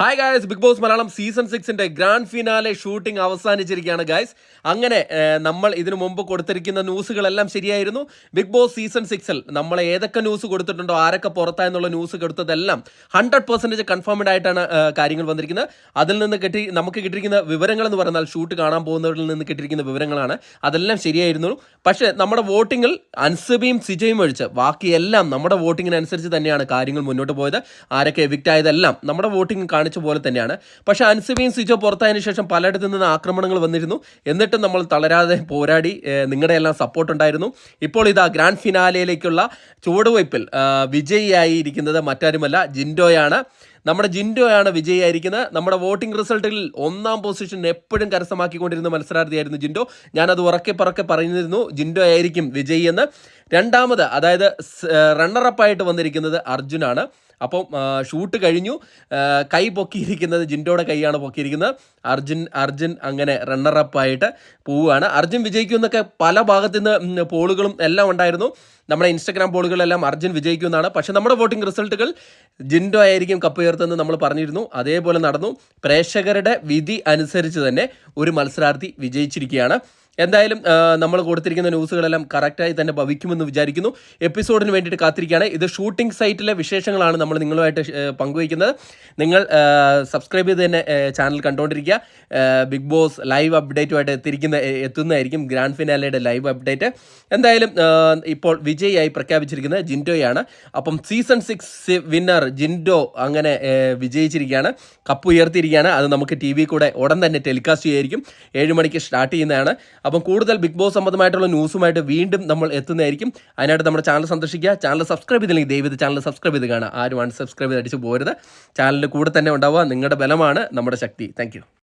Hi guys big boss Malayalam season സിക്സിന്റെ grand finale shooting അവസാനിച്ചിരിക്കുകയാണ് guys അങ്ങനെ നമ്മൾ ഇതിനു മുമ്പ് കൊടുത്തിരിക്കുന്ന ന്യൂസുകളെല്ലാം ശരിയായിരുന്നു. ബിഗ് ബോസ് സീസൺ സിക്സിൽ നമ്മൾ ഏതൊക്കെ ന്യൂസ് കൊടുത്തിട്ടുണ്ടോ ആരൊക്കെ പുറത്തായെന്നുള്ള ന്യൂസ് കൊടുത്തതെല്ലാം ഹൺഡ്രഡ് പെർസെന്റേജ് കൺഫേംഡ് ആയിട്ടാണ് കാര്യങ്ങൾ വന്നിരിക്കുന്നത്. അതിൽ നിന്ന് കിട്ടി നമുക്ക് കിട്ടിയിരിക്കുന്ന വിവരങ്ങൾ എന്ന് പറഞ്ഞാൽ ഷൂട്ട് കാണാൻ പോകുന്നവരിൽ നിന്ന് കിട്ടിയിരിക്കുന്ന വിവരങ്ങളാണ്. അതെല്ലാം ശരിയായിരുന്നു. പക്ഷേ നമ്മുടെ വോട്ടിങ്ങിൽ അൻസബിയും സിജയും ഒഴിച്ച് ബാക്കിയെല്ലാം നമ്മുടെ വോട്ടിങ്ങിനനുസരിച്ച് തന്നെയാണ് കാര്യങ്ങൾ മുന്നോട്ട് പോയത്. ആരൊക്കെ എവിക്റ്റ് ആയതെല്ലാം നമ്മുടെ വോട്ടിംഗ് കാണിച്ച പോലെ തന്നെയാണ്. പക്ഷെ അൻസബിയും സിജോ പുറത്തായതിനു ശേഷം പലയിടത്തു നിന്ന് ആക്രമണങ്ങൾ വന്നിരുന്നു. എന്നിട്ടും നമ്മൾ തളരാതെ പോരാടി നിങ്ങളുടെ എല്ലാം സപ്പോർട്ട് ഉണ്ടായിരുന്നു. ഇപ്പോൾ ഇതാ ഗ്രാൻഡ് ഫിനാലയിലേക്കുള്ള ചുവടുവയ്പിൽ വിജയിയായിരിക്കുന്നത് മറ്റാരുമല്ല ജിൻഡോയാണ്. നമ്മുടെ ജിൻഡോയാണ് വിജയിയായിരിക്കുന്നത്. നമ്മുടെ വോട്ടിംഗ് റിസൾട്ടിൽ ഒന്നാം പൊസിഷൻ എപ്പോഴും കരസ്ഥമാക്കിക്കൊണ്ടിരുന്ന മത്സരാർത്ഥിയായിരുന്നു ജിൻഡോ. ഞാനത് ഉറക്കെ പറക്കെ പറഞ്ഞിരുന്നു. ജിൻഡോ ആയിരിക്കും വിജയി എന്ന് രണ്ടാമത് അതായത് റണ്ണറപ്പായിട്ട് വന്നിരിക്കുന്നത് അർജുനാണ്. അപ്പം ഷൂട്ട് കഴിഞ്ഞു. കൈ പൊക്കിയിരിക്കുന്നത് ജിൻഡോയുടെ കൈയാണ് പൊക്കിയിരിക്കുന്നത്. അർജുൻ അർജുൻ അങ്ങനെ റണ്ണറപ്പായിട്ട് പോവുകയാണ്. അർജുൻ വിജയിക്കുമെന്നൊക്കെ പല ഭാഗത്തു നിന്ന് പോളുകളും എല്ലാം ഉണ്ടായിരുന്നു. നമ്മുടെ ഇൻസ്റ്റഗ്രാം പോളുകളെല്ലാം അർജുൻ വിജയിക്കുമെന്നാണ്. പക്ഷേ നമ്മുടെ വോട്ടിംഗ് റിസൾട്ടുകൾ ജിൻഡോ ആയിരിക്കും കപ്പ് ഉയർത്തുന്നത് നമ്മൾ പറഞ്ഞിരുന്നു. അതേപോലെ നടന്നു. പ്രേക്ഷകരുടെ വിധി അനുസരിച്ച് തന്നെ ഒരു മത്സരാർത്ഥി വിജയിച്ചിരിക്കുകയാണ്. എന്തായാലും നമ്മൾ കൊടുത്തിരിക്കുന്ന ന്യൂസുകളെല്ലാം കറക്റ്റായി തന്നെ ഭവിക്കുമെന്ന് വിചാരിക്കുന്നു. എപ്പിസോഡിന് വേണ്ടിയിട്ട് കാത്തിരിക്കുകയാണ്. ഇത് ഷൂട്ടിംഗ് സൈറ്റിലെ വിശേഷങ്ങളാണ് നമ്മൾ നിങ്ങളുമായിട്ട് പങ്കുവയ്ക്കുന്നത്. നിങ്ങൾ സബ്സ്ക്രൈബ് ചെയ്ത് തന്നെ ചാനൽ കണ്ടുകൊണ്ടിരിക്കുക ബിഗ് ബോസ് ലൈവ് അപ്ഡേറ്റുമായിട്ട് എത്തിയിരിക്കുന്ന എത്തുന്നതായിരിക്കും ഗ്രാൻഡ് ഫിനാലയുടെ ലൈവ് അപ്ഡേറ്റ്. എന്തായാലും ഇപ്പോൾ വിജയിയായി പ്രഖ്യാപിച്ചിരിക്കുന്നത് ജിൻഡോയാണ്. അപ്പം സീസൺ സിക്സ് വിന്നർ ജിൻഡോ അങ്ങനെ വിജയിച്ചിരിക്കുകയാണ്. കപ്പ് ഉയർത്തിയിരിക്കുകയാണ്. അത് നമുക്ക് ടി വി കൂടെ ഉടൻ തന്നെ ടെലികാസ്റ്റ് ചെയ്യായിരിക്കും. ഏഴ് മണിക്ക് സ്റ്റാർട്ട് ചെയ്യുന്നതാണ്. അപ്പം കൂടുതൽ ബിഗ് ബോസ് സംബന്ധമായിട്ടുള്ള ന്യൂസുമായിട്ട് വീണ്ടും നമ്മൾ എത്തുന്നതായിരിക്കും. അതിനായിട്ട് നമ്മുടെ ചാനൽ സന്ദർശിക്കുക. ചാനൽ സബ്സ്ക്രൈബ് ചെയ്തില്ലെങ്കിൽ ദയവ് ചാനൽ സബ്സ്ക്രൈബ് ചെയ്ത് കാണുക. ആരും അൺസബ്സ്ക്രൈബ് ചെയ്ത് അടിച്ച് പോരുത്. ചാനലിന്റെ കൂടെ തന്നെ ഉണ്ടാവുക. നിങ്ങളുടെ ബലമാണ് നമ്മുടെ ശക്തി. താങ്ക്